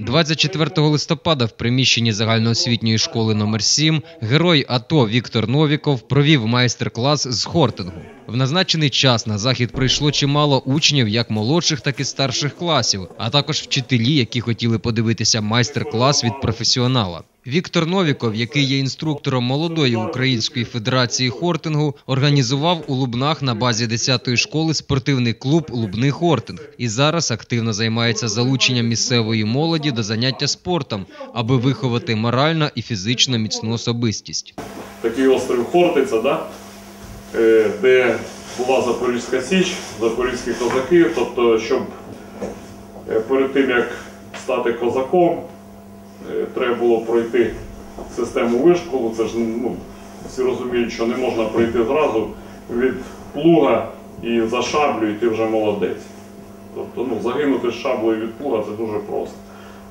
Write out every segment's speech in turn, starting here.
24 листопада в приміщенні загальноосвітньої школи номер 7 герой АТО Віктор Новіков провів майстер-клас з хортингу. В назначений час на захід прийшло чимало учнів як молодших, так і старших класів, а також вчителі, які хотіли подивитися майстер-клас від професіонала. Віктор Новіков, який є інструктором молодої української федерації хортингу, організував у Лубнах на базі 10-ї школи спортивний клуб Лубний хортинг і зараз активно займається залученням місцевої молоді до заняття спортом, аби виховати морально і фізично міцну особистість. такий острів Хортиця, да? Е, де була Запорізька Січ, запорізькі козаки. Тобто, щоб е, перед тим як стати козаком, е, треба було пройти систему вишколу. Це ж ну, всі розуміють, що не можна пройти зразу від плуга і за шаблю, і ти вже молодець. Тобто ну, загинути з шаблею від плуга це дуже просто.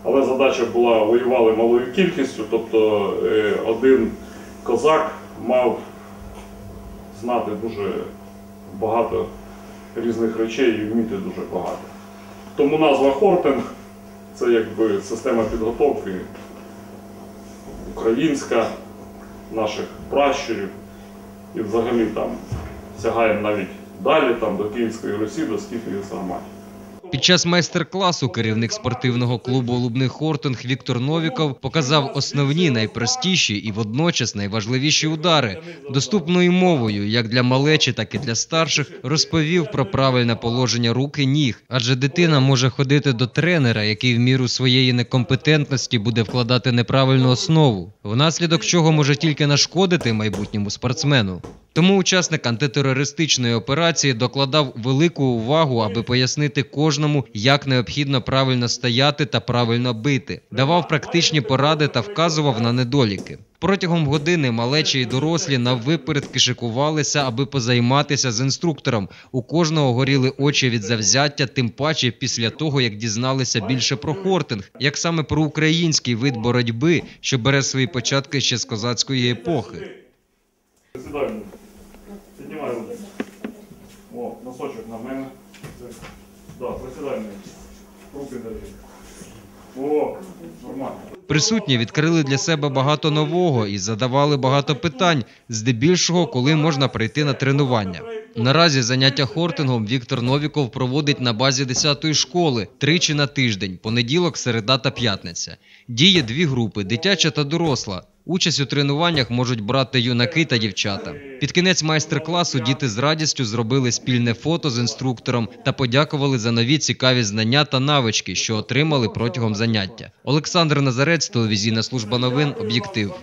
Але задача була воювали малою кількістю, тобто один козак мав знати дуже багато різних речей і вміти дуже багато. Тому назва Хортинг це якби система підготовки українська наших пращурів і взагалі там сягаємо навіть далі там, до Київської Русі, до скіфів і сарматів. Під час майстер-класу керівник спортивного клубу Лубний Хортинг Віктор Новіков показав основні, найпростіші і водночас найважливіші удари. Доступною мовою, як для малечі, так і для старших, розповів про правильне положення рук і ніг, адже дитина може ходити до тренера, який в міру своєї некомпетентності буде вкладати неправильну основу, внаслідок чого може тільки нашкодити майбутньому спортсмену. Тому учасник антитерористичної операції докладав велику увагу, аби пояснити кожному, як необхідно правильно стояти та правильно бити, давав практичні поради та вказував на недоліки. Протягом години малечі й дорослі наввипередки шикувалися, аби позайматися з інструктором. У кожного горіли очі від завзяття, тим паче після того, як дізналися більше про хортинг, як саме про український вид боротьби, що бере свої початки ще з козацької епохи. О, носочок на мене. Да, присідай мені. Руки далі. О, нормально. Присутні відкрили для себе багато нового і задавали багато питань, здебільшого, коли можна прийти на тренування. Наразі заняття хортингом Віктор Новіков проводить на базі 10-ї школи тричі на тиждень, понеділок, середа та п'ятниця. Діє дві групи дитяча та доросла. Участь у тренуваннях можуть брати юнаки та дівчата. Під кінець майстер-класу діти з радістю зробили спільне фото з інструктором та подякували за нові цікаві знання та навички, що отримали протягом заняття. Олександр Назарець, телевізійна служба новин, об'єктив.